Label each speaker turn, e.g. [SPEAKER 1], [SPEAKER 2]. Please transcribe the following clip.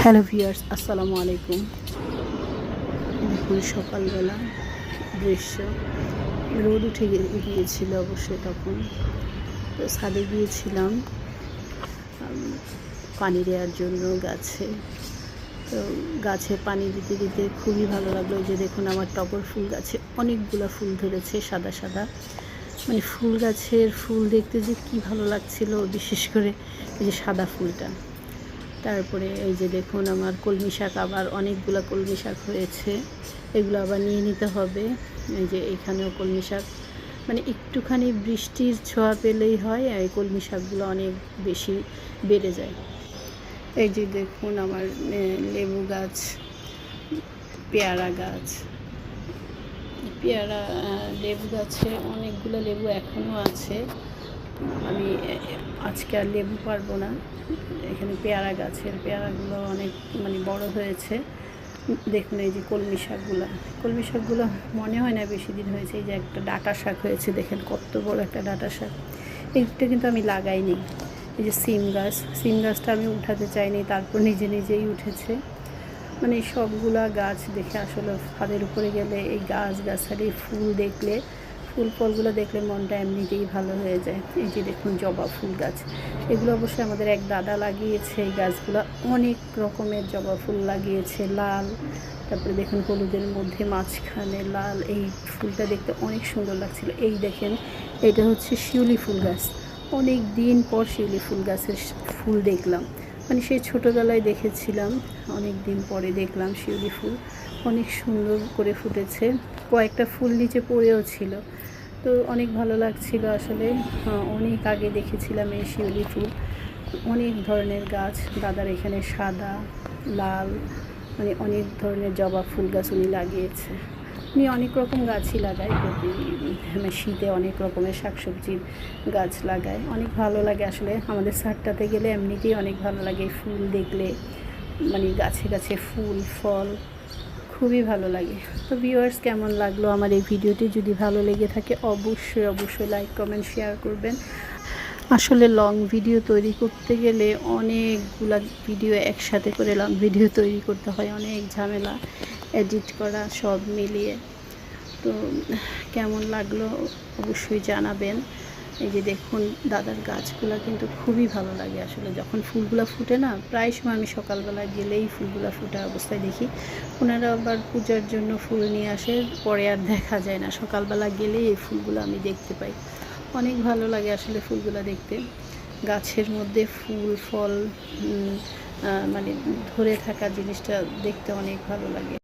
[SPEAKER 1] Hello viewers আসসালামু আলাইকুম। দেখুন, সকালবেলা দৃশ্য। রোদ উঠে গিয়েছিল অবশ্যই তখন। তো ছাদে গিয়েছিলাম পানি দেওয়ার জন্য গাছে। তো গাছে পানি দিতে দিতে খুবই ভালো লাগল যে দেখুন, আমার টগর ফুল গাছে অনেকগুলো ফুল ধরেছে, সাদা সাদা। মানে ফুল গাছের ফুল দেখতে যে কি ভালো লাগছিল, বিশেষ করে এই যে সাদা ফুলটা। তারপরে এই যে দেখুন আমার কলমি শাক আবার অনেকগুলো কলমি শাক হয়েছে। এগুলো আবার নিয়ে নিতে হবে। এই যে এখানেও কলমি শাক। মানে একটুখানি বৃষ্টির ছোঁয়া পেলেই হয় এই কলমি শাকগুলো অনেক বেশি বেড়ে যায়। এই যে দেখুন আমার লেবু গাছ, পেয়ারা গাছ। পেয়ারা লেবু গাছে অনেকগুলো লেবু এখনও আছে। আমি আজকে আর লেবু পারব না। এখানে পেয়ারা গাছের পেয়ারাগুলো অনেক মানে বড় হয়েছে। দেখুন এই যে কলমি শাকগুলো। কলমি শাকগুলো মনে হয় না বেশি দিন হয়েছে। এই যে একটা ডাটা শাক হয়েছে, দেখেন কত বড় একটা ডাটা শাক। এইটা কিন্তু আমি লাগাইনি। এই যে সিম গাছ, সিম গাছটা আমি উঠাতে চাইনি, তারপর নিজে নিজেই উঠেছে। মানে সবগুলা গাছ দেখে আসলে ছাদের উপরে গেলে এই গাছ গাছালি ফুল দেখলে ফুল ফলগুলো দেখলে মনটা এমনিতেই ভালো হয়ে যায়। এই যে দেখুন জবা ফুল গাছ, এগুলো অবশ্যই আমাদের এক দাদা লাগিয়েছে। এই গাছগুলো অনেক রকমের জবা ফুল লাগিয়েছে, লাল, তারপরে দেখুন হলুদের মধ্যে মাঝখানে লাল, এই ফুলটা দেখতে অনেক সুন্দর লাগছিল। এই দেখেন, এটা হচ্ছে শিউলি ফুল গাছ। অনেক দিন পর শিউলি ফুল গাছের ফুল দেখলাম। মানে সেই ছোটোবেলায় দেখেছিলাম, অনেক দিন পরে দেখলাম শিউলি ফুল। অনেক সুন্দর করে ফুটেছে। কয়েকটা ফুল নিচে পড়েও ছিল। তো অনেক ভালো লাগছিল আসলে। অনেক আগে দেখেছিলাম এই শিউলি ফুল। অনেক ধরনের গাছ, দাদার এখানে সাদা, লাল মানে অনেক ধরনের জবা ফুল গাছ উনি লাগিয়েছে। উনি অনেক রকম গাছই লাগায়, প্রতি মানে শীতে অনেক রকমের শাকসবজির গাছ লাগায়। অনেক ভালো লাগে আসলে। আমাদের সারটাতে গেলে এমনিতেই অনেক ভালো লাগে ফুল দেখলে। মানে গাছে গাছে ফুল, ফল খুবই ভালো লাগে। তো ভিউয়ার্স কেমন লাগল আমার এই ভিডিওটি? যদি ভালো লেগে থাকে, অবশ্যই অবশ্যই লাইক কমেন্ট শেয়ার করবেন। আসলে লং ভিডিও তৈরি করতে গেলে অনেকগুলা ভিডিও একসাথে করে লং ভিডিও তৈরি করতে হয়। অনেক ঝামেলা এডিট করা, সব মিলিয়ে। তো কেমন লাগল? অবশ্যই জানাবেন। এই যে দেখুন দাদার গাছগুলো কিন্তু খুবই ভালো লাগে আসলে। যখন ফুলগুলো ফুটে না, প্রায় সময় আমি সকালবেলা গেলেই ফুলগুলো ফুটা অবস্থায় দেখি। ওনারা আবার পূজার জন্য ফুল নিয়ে আসে, পরে আর দেখা যায় না। সকালবেলা গেলেই এই ফুলগুলো আমি দেখতে পাই। অনেক ভালো লাগে আসলে ফুলগুলো দেখতে। গাছের মধ্যে ফুল, ফল মানে ধরে থাকা জিনিসটা দেখতে অনেক ভালো লাগে।